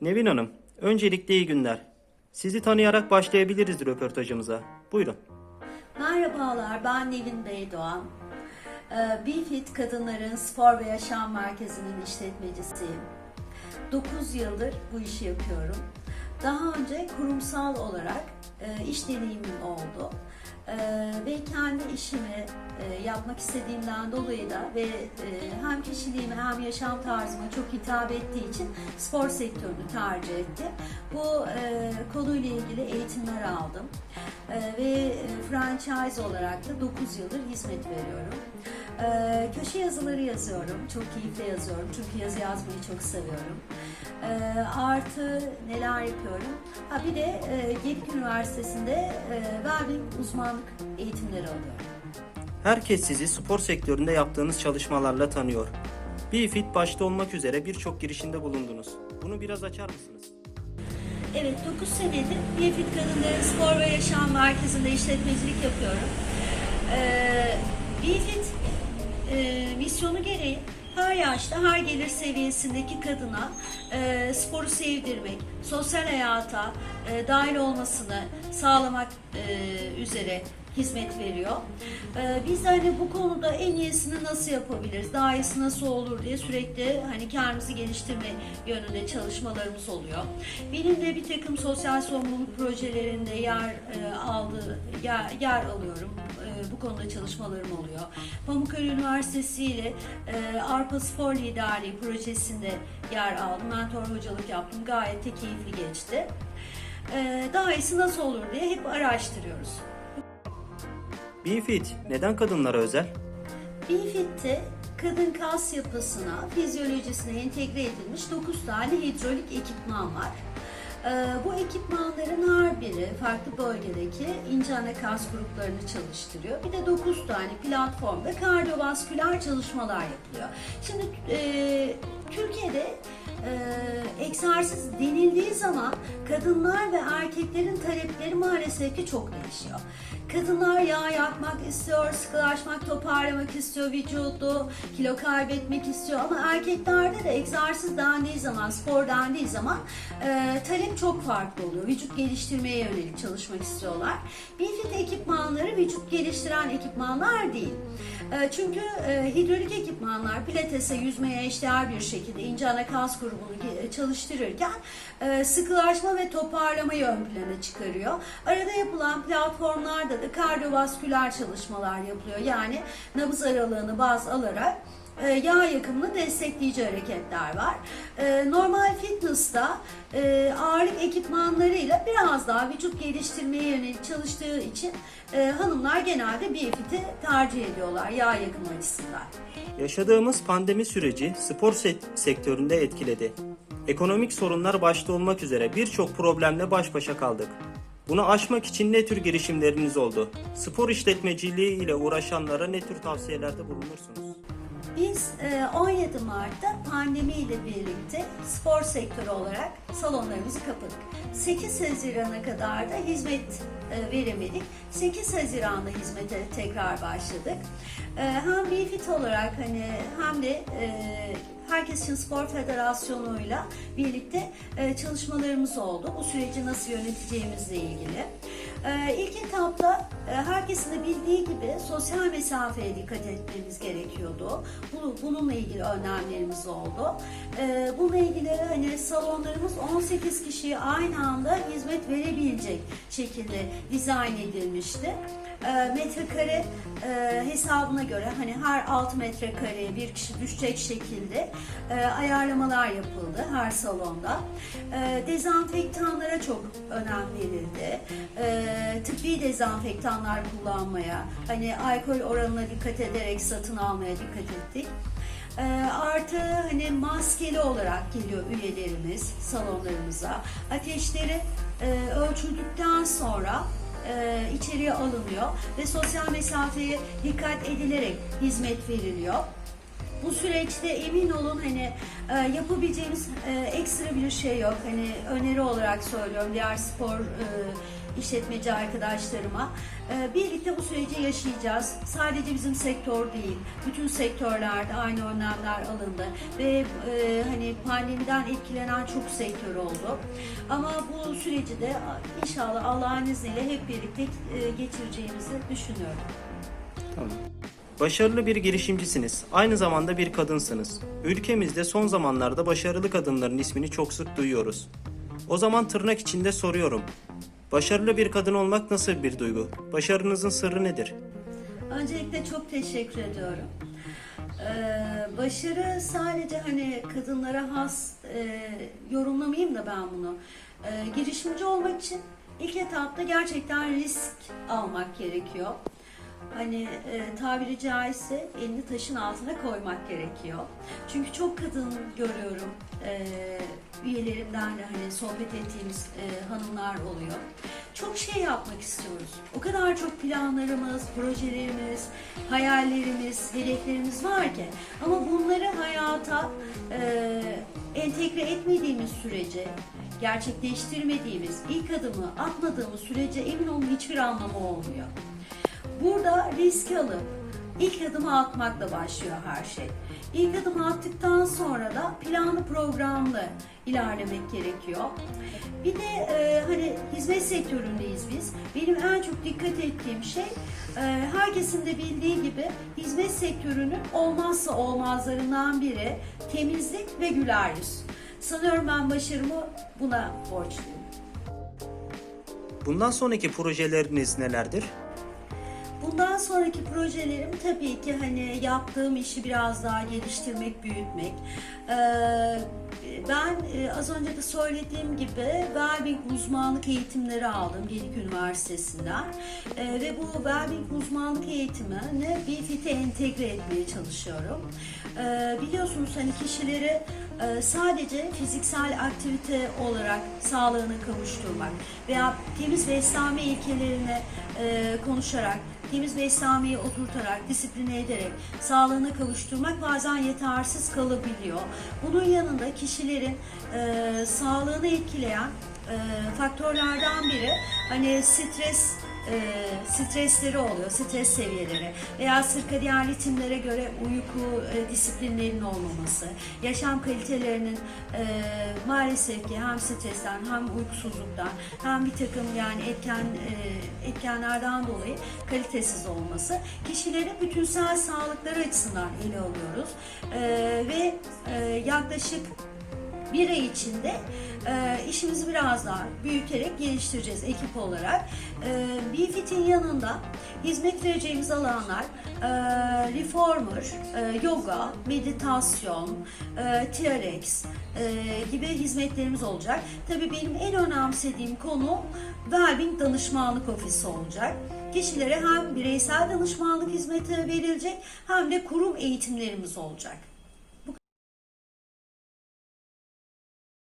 Nevin Hanım, öncelikle iyi günler. Sizi tanıyarak başlayabiliriz röportajımıza. Buyurun. Merhabalar, ben Nevin Beydoğan. Ee, BeFit Kadınların Spor ve Yaşam Merkezi'nin işletmecisiyim. 9 yıldır bu işi yapıyorum. Daha önce kurumsal olarak e, iş deneyimim oldu. E, ve kendi işimi e, yapmak istediğimden dolayı da ve e, hem kişiliğime hem yaşam tarzıma çok hitap ettiği için spor sektörünü tercih ettim. Bu konuyla ilgili eğitimler aldım. E, ve franchise olarak da 9 yıldır hizmet veriyorum. Köşe yazıları yazıyorum. Çok keyifle yazıyorum. Çünkü yazı yazmayı çok seviyorum. E, artı neler yapıyorum? Ha bir de e, Gedik Üniversitesi'nde e, webbing uzmanlık eğitimleri alıyorum. Herkes sizi spor sektöründe yaptığınız çalışmalarla tanıyor. BeFit başta olmak üzere birçok girişimde bulundunuz. Bunu biraz açar mısınız? Evet, 9 senedir Biyofit Kadınların Spor ve Yaşam Merkezi'nde işletmecilik yapıyorum. Ee, Biyofit e, misyonu gereği her yaşta, her gelir seviyesindeki kadına e, sporu sevdirmek, sosyal hayata e, dahil olmasını sağlamak e, üzere hizmet veriyor. Ee, biz hani bu konuda en iyisini nasıl yapabiliriz, daha iyisi nasıl olur diye sürekli hani kendimizi geliştirme yönünde çalışmalarımız oluyor. Benim de bir takım sosyal sorumluluk projelerinde yer e, aldığı yer, yer alıyorum. E, bu konuda çalışmalarım oluyor. Pamukkale Üniversitesi ile e, Arpa Spor Liderliği projesinde yer aldım. Mentor hocalık yaptım. Gayet de keyifli geçti. Daha iyisi nasıl olur diye hep araştırıyoruz. BeFit neden kadınlara özel? BeFit'te kadın kas yapısına, fizyolojisine entegre edilmiş 9 tane hidrolik ekipman var. Ee, bu ekipmanların her biri farklı bölgedeki ince ana kas gruplarını çalıştırıyor. Bir de 9 tane platformda kardiyovasküler çalışmalar yapılıyor. Şimdi e, Türkiye'de e, egzersiz denildiği zaman kadınlar ve erkeklerin talepleri maalesef ki çok değişiyor. Kadınlar yağ yakmak istiyor, sıkılaşmak, toparlamak istiyor vücudu, kilo kaybetmek istiyor ama erkeklerde de egzersiz dendiği zaman, spor dendiği zaman e, talep çok farklı oluyor. Vücut geliştirmeye yönelik çalışmak istiyorlar. Bifit ekipmanları vücut geliştiren ekipmanlar değil. E, çünkü e, hidrolik ekipmanlar pilatese, yüzmeye eşdeğer bir şekilde ince ana kas grubunu ge- çalıştırırken e, sıkılaşma ve toparlamayı ön plana çıkarıyor. Arada yapılan platformlarda da kardiyovasküler çalışmalar yapılıyor. Yani nabız aralığını baz alarak e, yağ yakımını destekleyici hareketler var. E, Normal fitness'ta e, ağırlık ekipmanlarıyla biraz daha vücut geliştirmeye yönelik çalıştığı için hanımlar genelde BFIT'i tercih ediyorlar yağ yakımı açısından. Yaşadığımız pandemi süreci spor se- sektöründe etkiledi. Ekonomik sorunlar başta olmak üzere birçok problemle baş başa kaldık. Bunu aşmak için ne tür girişimleriniz oldu? Spor işletmeciliği ile uğraşanlara ne tür tavsiyelerde bulunursunuz? Biz e, 17 Mart'ta pandemiyle birlikte spor sektörü olarak salonlarımızı kapadık. 8 Haziran'a kadar da hizmet e, veremedik. 8 Haziran'da hizmete tekrar başladık. E, Hem BFIT olarak hani hem de e, Herkes için Spor Federasyonu'yla birlikte e, çalışmalarımız oldu. Bu süreci nasıl yöneteceğimizle ilgili. E, İlk etapta herkesin de bildiği gibi sosyal mesafeye dikkat etmemiz gerekiyordu. Bu- Bununla ilgili önlemlerimiz oldu. E, Bununla ilgili hani salonlarımız 18 kişiye aynı anda hizmet verebilecek şekilde dizayn edilmişti. E, metrekare e, hesabına göre hani her 6 metrekareye bir kişi düşecek şekilde e, ayarlamalar yapıldı her salonda. E, dezenfektanlara çok önem verildi. E, tıbbi dezenfektanlar kullanmaya, hani alkol oranına dikkat ederek satın almaya dikkat ettik. E, artı hani maskeli olarak geliyor üyelerimiz salonlarımıza. Ateşleri e, ölçüldükten sonra e, içeriye alınıyor ve sosyal mesafeye dikkat edilerek hizmet veriliyor. Bu süreçte emin olun hani e, yapabileceğimiz e, ekstra bir şey yok. Hani öneri olarak söylüyorum diğer spor e, işletmeci arkadaşlarıma. E, birlikte bu süreci yaşayacağız. Sadece bizim sektör değil, bütün sektörlerde aynı önlemler alındı ve e, hani pandemiden etkilenen çok sektör oldu. Ama bu süreci de inşallah Allah'ın izniyle hep birlikte e, geçireceğimizi düşünüyorum. Tamam. Başarılı bir girişimcisiniz. Aynı zamanda bir kadınsınız. Ülkemizde son zamanlarda başarılı kadınların ismini çok sık duyuyoruz. O zaman tırnak içinde soruyorum. Başarılı bir kadın olmak nasıl bir duygu? Başarınızın sırrı nedir? Öncelikle çok teşekkür ediyorum. Ee, başarı sadece hani kadınlara has e, yorumlamayayım da ben bunu. Ee, girişimci olmak için ilk etapta gerçekten risk almak gerekiyor. Hani e, tabiri caizse elini taşın altına koymak gerekiyor. Çünkü çok kadın görüyorum e, üyelerimden de hani sohbet ettiğimiz e, hanımlar oluyor. Çok şey yapmak istiyoruz. O kadar çok planlarımız, projelerimiz, hayallerimiz, hedeflerimiz var ki. Ama bunları hayata e, entegre etmediğimiz sürece, gerçekleştirmediğimiz, ilk adımı atmadığımız sürece emin olun hiçbir anlamı olmuyor. Burada risk alıp ilk adımı atmakla başlıyor her şey. İlk adımı attıktan sonra da planlı programlı ilerlemek gerekiyor. Bir de e, hani hizmet sektöründeyiz biz. Benim en çok dikkat ettiğim şey e, herkesin de bildiği gibi hizmet sektörünün olmazsa olmazlarından biri temizlik ve güler yüz. Sanıyorum ben başarımı buna borçluyum. Bundan sonraki projeleriniz nelerdir? Bundan sonraki projelerim tabii ki hani yaptığım işi biraz daha geliştirmek, büyütmek. Ee, ben e, az önce de söylediğim gibi Wellbeing uzmanlık eğitimleri aldım Gedik Üniversitesi'nden. Ee, ve bu Wellbeing uzmanlık eğitimini BFIT'e entegre etmeye çalışıyorum. Ee, biliyorsunuz hani kişileri e, sadece fiziksel aktivite olarak sağlığını kavuşturmak veya temiz beslenme ilkelerini e, konuşarak temiz beslenmeyi oturtarak, disipline ederek sağlığına kavuşturmak bazen yetersiz kalabiliyor. Bunun yanında kişilerin e, sağlığını etkileyen e, faktörlerden biri hani stres e, stresleri oluyor, stres seviyeleri veya sirkadiyen ritimlere göre uyku e, disiplinlerinin olmaması, yaşam kalitelerinin e, maalesef ki hem stresten hem uykusuzluktan hem bir takım yani etken e, etkenlerden dolayı kalitesiz olması kişilerin bütünsel sağlıkları açısından ele alıyoruz. E, ve e, yaklaşık bir ay içinde e, işimizi biraz daha büyüterek geliştireceğiz ekip olarak. E, BFIT'in yanında hizmet vereceğimiz alanlar e, reformer, e, yoga, meditasyon, e, TRX e, gibi hizmetlerimiz olacak. Tabii benim en önemsediğim konu Wellbeing danışmanlık ofisi olacak. Kişilere hem bireysel danışmanlık hizmeti verilecek hem de kurum eğitimlerimiz olacak.